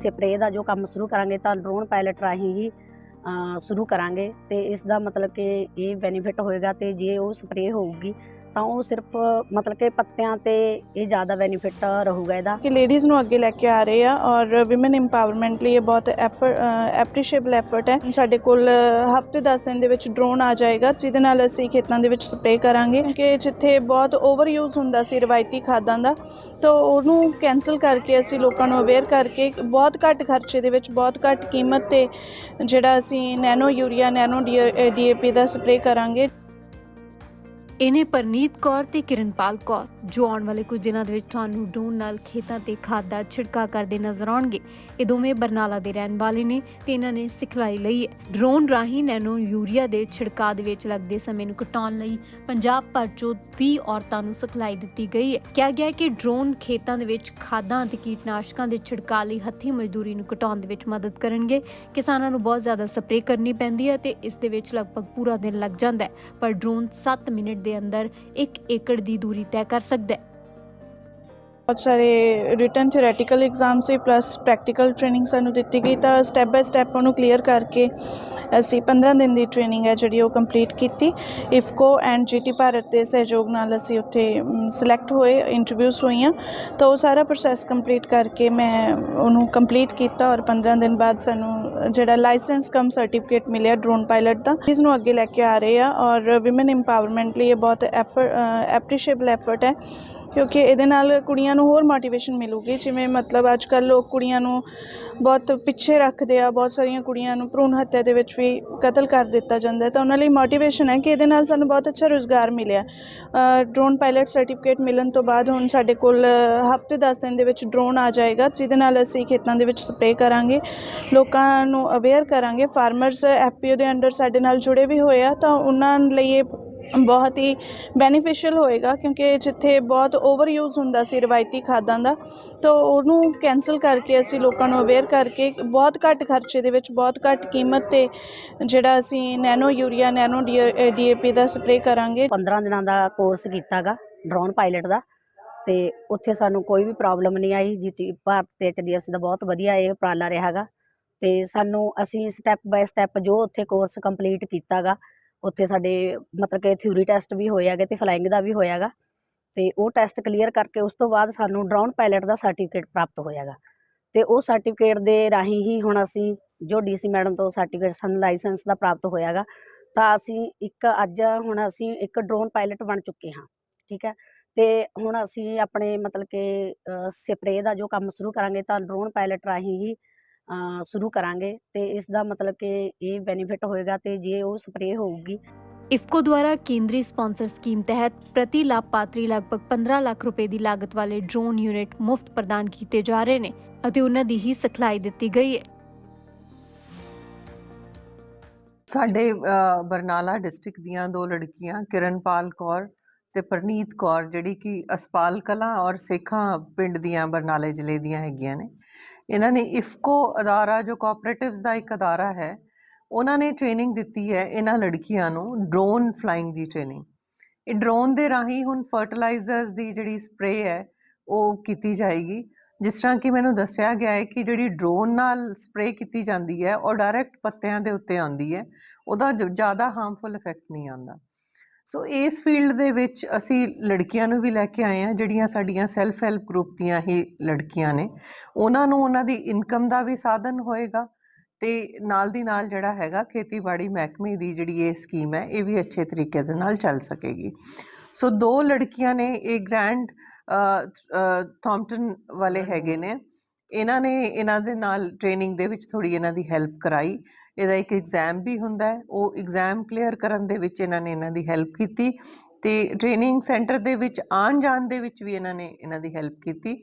Spray ਦਾ ਜੋ ਕੰਮ ਸ਼ੁਰੂ ਕਰਾਂਗੇ ਤਾਂ ਡਰੋਨ ਪਾਇਲਟ ਰਾਹੀਂ ਹੀ ਸ਼ੁਰੂ ਕਰਾਂਗੇ ਤੇ ਇਸ ਦਾ ਮਤਲਬ ਕਿ ਇਹ ਬੈਨੀਫਿਟ ਹੋਏਗਾ ਤੇ ਜੇ ਉਹ ਸਪਰੇਅ ਹੋਊਗੀ ਤਾਂ ਉਹ ਸਿਰਫ, ਮਤਲਬ ਕਿ ਪੱਤਿਆਂ ਤੇ ਇਹ ਜ਼ਿਆਦਾ ਬੈਨੀਫਿਟ ਰਹੂਗਾ ਇਹਦਾ। ਕਿ ਲੇਡੀਜ਼ ਨੂੰ ਅੱਗੇ ਲੈ ਕੇ ਆ ਰਹੇ ਆ ਔਰ ਔਮਨ ਇੰਪਾਵਰਮੈਂਟ ਲਈ ਇਹ ਬਹੁਤ ਐਪਰੀਸ਼ੀਏਬਲ ਐਫਰਟ ਹੈ। ਸਾਡੇ ਕੋਲ ਹਫ਼ਤੇ 10 ਦਿਨ ਦੇ ਵਿੱਚ ਡਰੋਨ ਆ ਜਾਏਗਾ, ਜਿਹਦੇ ਨਾਲ ਅਸੀਂ ਖੇਤਾਂ ਦੇ ਵਿੱਚ ਸਪਰੇਅ ਕਰਾਂਗੇ। ਕਿ ਜਿੱਥੇ ਬਹੁਤ ਓਵਰ ਯੂਜ਼ ਹੁੰਦਾ ਸੀ ਰਵਾਇਤੀ ਖਾਦਾਂ ਦਾ, ਤਾਂ ਉਹਨੂੰ ਕੈਨਸਲ ਕਰਕੇ ਅਸੀਂ ਲੋਕਾਂ ਨੂੰ ਅਵੇਅਰ ਕਰਕੇ ਬਹੁਤ ਘੱਟ ਖਰਚੇ ਦੇ ਵਿੱਚ ਬਹੁਤ ਘੱਟ ਕੀਮਤ ਤੇ ਜਿਹੜਾ ਅਸੀਂ ਨੈਨੋ ਯੂਰੀਆ ਨੈਨੋ ਡੀਏਪੀ ਦਾ ਸਪਰੇਅ ਕਰਾਂਗੇ। ਇਹਨੇ ਪਰਨੀਤ ਕੌਰ ਤੇ ਕਿਰਨਪਾਲ ਕੌਰ, ਜੋ ਆਉਣ ਵਾਲੇ ਕੁਝ ਦਿਨਾਂ ਦੇ ਵਿੱਚ ਤੁਹਾਨੂੰ ਡਰੋਨ ਨਾਲ ਖੇਤਾਂ ਤੇ ਖਾਦ ਦਾ ਛਿੜਕਾ ਕਰਦੇ ਨਜ਼ਰ ਆਉਣਗੇ। ਇਹ ਦੋਵੇਂ ਬਰਨਾਲਾ ਦੇ ਰਹਿਣ ਵਾਲੇ ਨੇ ਤੇ ਇਹਨਾਂ ਨੇ ਸਿਖਲਾਈ ਲਈ ਹੈ। ਡਰੋਨ ਰਾਹੀਂ ਨੈਨੋ ਯੂਰੀਆ ਦੇ ਛਿੜਕਾਅ ਦੇ ਵਿੱਚ ਲੱਗਦੇ ਸਮੇਂ ਨੂੰ ਘਟਾਉਣ ਲਈ ਪੰਜਾਬ ਭਰ ਚੋਂ 20 ਔਰਤਾਂ ਨੂੰ ਸਿਖਲਾਈ ਦਿੱਤੀ ਗਈ ਹੈ। ਕਿਹਾ ਗਿਆ ਕਿ ਡਰੋਨ ਖੇਤਾਂ ਦੇ ਵਿੱਚ ਖਾਦਾਂ ਅਤੇ ਕੀਟਨਾਸ਼ਕਾਂ ਦੇ ਛਿੜਕਾਅ ਲਈ ਹੱਥੀਂ ਮਜ਼ਦੂਰੀ ਨੂੰ ਘਟਾਉਣ ਦੇ ਵਿੱਚ ਮਦਦ ਕਰਨਗੇ। ਕਿਸਾਨਾਂ ਨੂੰ ਬਹੁਤ ਜ਼ਿਆਦਾ ਸਪਰੇਅ ਕਰਨੀ ਪੈਂਦੀ ਹੈ ਤੇ ਇਸ ਦੇ ਵਿੱਚ ਲਗਭਗ ਪੂਰਾ ਦਿਨ ਲੱਗ ਜਾਂਦਾ ਹੈ, ਪਰ ਡਰੋਨ 7 ਮਿੰਟ ਦੇ ਅੰਦਰ 1 ਏਕੜ ਦੀ ਦੂਰੀ ਤੈਅ ਕਰ ਸਕਦਾ ਹੈ। ਬਹੁਤ ਸਾਰੇ ਰਿਟਨ ਥਿਓਰੈਟੀਕਲ ਐਗਜ਼ਾਮ ਸੀ ਪਲੱਸ ਪ੍ਰੈਕਟੀਕਲ ਟ੍ਰੇਨਿੰਗ ਸਾਨੂੰ ਦਿੱਤੀ ਗਈ ਤਾਂ ਸਟੈਪ ਬਾਏ ਸਟੈਪ ਉਹਨੂੰ ਕਲੀਅਰ ਕਰਕੇ ਅਸੀਂ 15 ਦਿਨ ਦੀ ਟ੍ਰੇਨਿੰਗ ਹੈ ਜਿਹੜੀ ਉਹ ਕੰਪਲੀਟ ਕੀਤੀ। ਇਫਕੋ ਐਂਡ ਜੀਟੀ ਭਾਰਤ ਦੇ ਸਹਿਯੋਗ ਨਾਲ ਅਸੀਂ ਉੱਥੇ ਸਿਲੈਕਟ ਹੋਏ ਇੰਟਰਵਿਊਸ ਹੋਈਆਂ। ਤਾਂ ਉਹ ਸਾਰਾ ਪ੍ਰੋਸੈਸ ਕੰਪਲੀਟ ਕਰਕੇ ਮੈਂ ਉਹਨੂੰ ਕੰਪਲੀਟ ਕੀਤਾ ਔਰ 15 ਦਿਨ ਬਾਅਦ ਸਾਨੂੰ ਜਿਹੜਾ ਲਾਇਸੈਂਸ ਕਮ ਸਰਟੀਫਿਕੇਟ ਮਿਲਿਆ ਡਰੋਨ ਪਾਇਲਟ ਦਾ, ਇਸ ਨੂੰ ਅੱਗੇ ਲੈ ਕੇ ਆ ਰਹੇ ਆ ਔਰ ਔਮਨ ਇੰਪਾਵਰਮੈਂਟ ਲਈ ਇਹ ਬਹੁਤ ਐਪਰੀਸ਼ੀਏਬਲ ਐਫਰਟ ਹੈ। ਕਿਉਂਕਿ ਇਹਦੇ ਨਾਲ ਕੁੜੀਆਂ ਨੂੰ ਹੋਰ ਮੋਟੀਵੇਸ਼ਨ ਮਿਲੂਗੀ। ਜਿਵੇਂ ਮਤਲਬ ਅੱਜ ਕੱਲ੍ਹ ਲੋਕ ਕੁੜੀਆਂ ਨੂੰ ਬਹੁਤ ਪਿੱਛੇ ਰੱਖਦੇ ਆ, ਬਹੁਤ ਸਾਰੀਆਂ ਕੁੜੀਆਂ ਨੂੰ ਭਰੂਣ ਹੱਤਿਆ ਦੇ ਵਿੱਚ ਵੀ ਕਤਲ ਕਰ ਦਿੱਤਾ ਜਾਂਦਾ ਹੈ। ਤਾਂ ਉਹਨਾਂ ਲਈ ਮੋਟੀਵੇਸ਼ਨ ਹੈ ਕਿ ਇਹਦੇ ਨਾਲ ਸਾਨੂੰ ਬਹੁਤ ਅੱਛਾ ਰੋਜ਼ਗਾਰ ਮਿਲਿਆ। ਡਰੋਨ ਪਾਇਲਟ ਸਰਟੀਫਿਕੇਟ ਮਿਲਣ ਤੋਂ ਬਾਅਦ ਹੁਣ ਸਾਡੇ ਕੋਲ ਹਫ਼ਤੇ 10 ਦਿਨ ਦੇ ਵਿੱਚ ਡਰੋਨ ਆ ਜਾਏਗਾ, ਜਿਹਦੇ ਨਾਲ ਅਸੀਂ ਖੇਤਾਂ ਦੇ ਵਿੱਚ ਸਪਰੇਅ ਕਰਾਂਗੇ। ਲੋਕਾਂ ਨੂੰ ਅਵੇਅਰ ਕਰਾਂਗੇ। ਫਾਰਮਰਸ ਐਫਪੀਓ ਦੇ ਅੰਡਰ ਸਾਡੇ ਨਾਲ ਜੁੜੇ ਵੀ ਹੋਏ ਆ, ਤਾਂ ਉਹਨਾਂ ਲਈ ਇਹ ਬਹੁਤ ਹੀ ਬੈਨੀਫੀਸ਼ੀਅਲ ਹੋਏਗਾ ਕਿਉਂਕਿ ਜਿੱਥੇ ਬਹੁਤ ਓਵਰ ਯੂਜ਼ ਹੁੰਦਾ ਸੀ ਰਵਾਇਤੀ ਖਾਦਾਂ ਦਾ, ਤਾਂ ਉਹਨੂੰ ਕੈਨਸਲ ਕਰਕੇ ਅਸੀਂ ਲੋਕਾਂ ਨੂੰ ਅਵੇਅਰ ਕਰਕੇ ਬਹੁਤ ਘੱਟ ਖਰਚੇ ਦੇ ਵਿੱਚ ਬਹੁਤ ਘੱਟ ਕੀਮਤ ਤੇ ਜਿਹੜਾ ਅਸੀਂ ਨੈਨੋ ਯੂਰੀਆ ਨੈਨੋ ਡੀਏਪੀ ਦਾ ਸਪਰੇਅ ਕਰਾਂਗੇ। 15 ਦਿਨਾਂ ਦਾ ਕੋਰਸ ਕੀਤਾਗਾ ਡਰੋਨ ਪਾਇਲਟ ਦਾ, ਤੇ ਉੱਥੇ ਸਾਨੂੰ ਕੋਈ ਵੀ ਪ੍ਰੋਬਲਮ ਨਹੀਂ ਆਈ। ਜੀਟੀ ਭਾਰਤ ਤੇ ਐਚਡੀਐਫਸੀ ਦਾ ਬਹੁਤ ਵਧੀਆ ਇਹ ਉਪਰਾਲਾ ਰਿਹਾਗਾ ਤੇ ਸਾਨੂੰ ਅਸੀਂ ਸਟੈਪ ਬਾਏ ਸਟੈਪ ਜੋ ਉੱਥੇ ਕੋਰਸ ਕੰਪਲੀਟ ਕੀਤਾਗਾ ਉੱਥੇ ਸਾਡੇ ਮਤਲਬ ਕਿ ਥਿਊਰੀ ਟੈਸਟ ਵੀ ਹੋਇਆਗਾ ਤੇ ਫਲਾਈਂਗ ਦਾ ਵੀ ਹੋਇਆਗਾ ਤੇ ਉਹ ਟੈਸਟ ਕਲੀਅਰ ਕਰਕੇ ਉਸ ਤੋਂ ਬਾਅਦ ਸਾਨੂੰ ਡਰੋਨ ਪਾਇਲਟ ਦਾ ਸਰਟੀਫਿਕੇਟ ਪ੍ਰਾਪਤ ਹੋਇਆਗਾ ਤੇ ਉਹ ਸਰਟੀਫਿਕੇਟ ਦੇ ਰਾਹੀਂ ਹੀ ਹੁਣ ਅਸੀਂ ਜੋ ਡੀਸੀ ਮੈਡਮ ਤੋਂ ਸਰਟੀਫਿਕੇਟ ਸਾਨੂੰ ਲਾਇਸੈਂਸ ਦਾ ਪ੍ਰਾਪਤ ਹੋਇਆਗਾ ਤਾਂ ਅਸੀਂ ਇੱਕ ਅੱਜ ਹੁਣ ਅਸੀਂ ਇੱਕ ਡਰੋਨ ਪਾਇਲਟ ਬਣ ਚੁੱਕੇ ਹਾਂ, ਠੀਕ ਹੈ। ਤੇ ਹੁਣ ਅਸੀਂ ਆਪਣੇ ਮਤਲਬ ਕਿ ਸਪਰੇਅ ਦਾ ਜੋ ਕੰਮ ਸ਼ੁਰੂ ਕਰਾਂਗੇ ਤਾਂ ਡਰੋਨ ਪਾਇਲਟ ਰਾਹੀਂ ਹੀ ਸ਼ੁਰੂ ਕਰਾਂਗੇ ਤੇ ਇਸ ਦਾ ਮਤਲਬ ਕਿ ਇਹ ਬੈਨੀਫਿਟ ਹੋਏਗਾ ਤੇ ਜੇ ਉਹ ਸਪਰੇਅ ਹੋਊਗੀ। ਇਫਕੋ ਦੁਆਰਾ ਕੇਂਦਰੀ ਸਪਾਂਸਰ ਸਕੀਮ ਤਹਿਤ ਪ੍ਰਤੀ ਲਾਭਪਾਤਰੀ ਲਗਭਗ 15 ਲੱਖ ਰੁਪਏ ਦੀ ਲਾਗਤ ਵਾਲੇ ਡਰੋਨ ਯੂਨਿਟ ਮੁਫਤ ਪ੍ਰਦਾਨ ਕੀਤੇ ਜਾ ਰਹੇ ਨੇ ਅਤੇ ਉਹਨਾਂ ਦੀ ਹੀ ਸਿਖਲਾਈ ਦਿੱਤੀ ਗਈ ਹੈ। ਸਾਡੇ ਬਰਨਾਲਾ ਡਿਸਟ੍ਰਿਕਟ ਦੀਆਂ ਦੋ ਲੜਕੀਆਂ ਕਿਰਨਪਾਲ ਕੌਰ ਤੇ ਪ੍ਰਨੀਤ ਕੌਰ, ਜਿਹੜੀ ਕਿ ਅਸਪਾਲ ਕਲਾਂ ਔਰ ਸੇਖਾਂ ਪਿੰਡ ਦੀਆਂ, ਬਰਨਾਲੇ ਜ਼ਿਲ੍ਹੇ ਦੀਆਂ ਹੈਗੀਆਂ ਨੇ। ਇਹਨਾਂ ਨੇ ਇਫਕੋ ਅਦਾਰਾ, ਜੋ ਕੋਆਪਰੇਟਿਵਸ ਦਾ ਇੱਕ ਅਦਾਰਾ ਹੈ, ਉਹਨਾਂ ਨੇ ਟ੍ਰੇਨਿੰਗ ਦਿੱਤੀ ਹੈ ਇਹਨਾਂ ਲੜਕੀਆਂ ਨੂੰ ਡਰੋਨ ਫਲਾਈਂਗ ਦੀ ਟ੍ਰੇਨਿੰਗ ਇਹ ਡਰੋਨ ਦੇ ਰਾਹੀਂ ਹੁਣ ਫਰਟੀਲਾਈਜ਼ਰਸ ਦੀ ਜਿਹੜੀ ਸਪਰੇਅ ਹੈ, ਉਹ ਕੀਤੀ ਜਾਏਗੀ। ਜਿਸ ਤਰ੍ਹਾਂ ਕਿ ਮੈਨੂੰ ਦੱਸਿਆ ਗਿਆ ਹੈ ਕਿ ਜਿਹੜੀ ਡਰੋਨ ਨਾਲ ਸਪਰੇਅ ਕੀਤੀ ਜਾਂਦੀ ਹੈ, ਉਹ ਡਾਇਰੈਕਟ ਪੱਤਿਆਂ ਦੇ ਉੱਤੇ ਆਉਂਦੀ ਹੈ। ਉਹਦਾ ਜ- ਜ਼ਿਆਦਾ ਹਾਰਮਫੁਲ ਇਫੈਕਟ ਨਹੀਂ ਆਉਂਦਾ। ਸੋ ਇਸ ਫੀਲਡ ਦੇ ਵਿੱਚ ਅਸੀਂ ਲੜਕੀਆਂ ਨੂੰ ਵੀ ਲੈ ਕੇ ਆਏ ਹਾਂ, ਜਿਹੜੀਆਂ ਸਾਡੀਆਂ ਸੈਲਫ ਹੈਲਪ ਗਰੁੱਪ ਦੀਆਂ ਹੀ ਲੜਕੀਆਂ ਨੇ। ਉਹਨਾਂ ਨੂੰ ਉਹਨਾਂ ਦੀ ਇਨਕਮ ਦਾ ਵੀ ਸਾਧਨ ਹੋਏਗਾ ਤੇ ਨਾਲ ਦੀ ਨਾਲ ਜਿਹੜਾ ਹੈਗਾ ਖੇਤੀਬਾੜੀ ਮਹਿਕਮੇ ਦੀ ਜਿਹੜੀ ਇਹ ਸਕੀਮ ਹੈ, ਇਹ ਵੀ ਅੱਛੇ ਤਰੀਕੇ ਦੇ ਨਾਲ ਚੱਲ ਸਕੇਗੀ। ਸੋ ਦੋ ਲੜਕੀਆਂ ਨੇ, ਇਹ ਗ੍ਰੈਂਡ ਥੌਮਪਟਨ ਵਾਲੇ ਹੈਗੇ ਨੇ। ਇਹਨਾਂ ਨੇ ਇਹਨਾਂ ਦੇ ਨਾਲ ਟ੍ਰੇਨਿੰਗ ਦੇ ਵਿੱਚ ਥੋੜੀ ਇਹਨਾਂ ਦੀ ਹੈਲਪ ਕਰਾਈ। ਇਹਦਾ ਇੱਕ ਐਗਜ਼ਾਮ ਵੀ ਹੁੰਦਾ ਉਹ ਐਗਜ਼ਾਮ ਕਲੀਅਰ ਕਰਨ ਦੇ ਵਿੱਚ ਇਹਨਾਂ ਨੇ ਇਹਨਾਂ ਦੀ ਹੈਲਪ ਕੀਤੀ ਤੇ ਟ੍ਰੇਨਿੰਗ ਸੈਂਟਰ ਦੇ ਵਿੱਚ ਆਉਣ ਜਾਣ ਦੇ ਵਿੱਚ ਵੀ ਇਹਨਾਂ ਨੇ ਇਹਨਾਂ ਦੀ ਹੈਲਪ ਕੀਤੀ।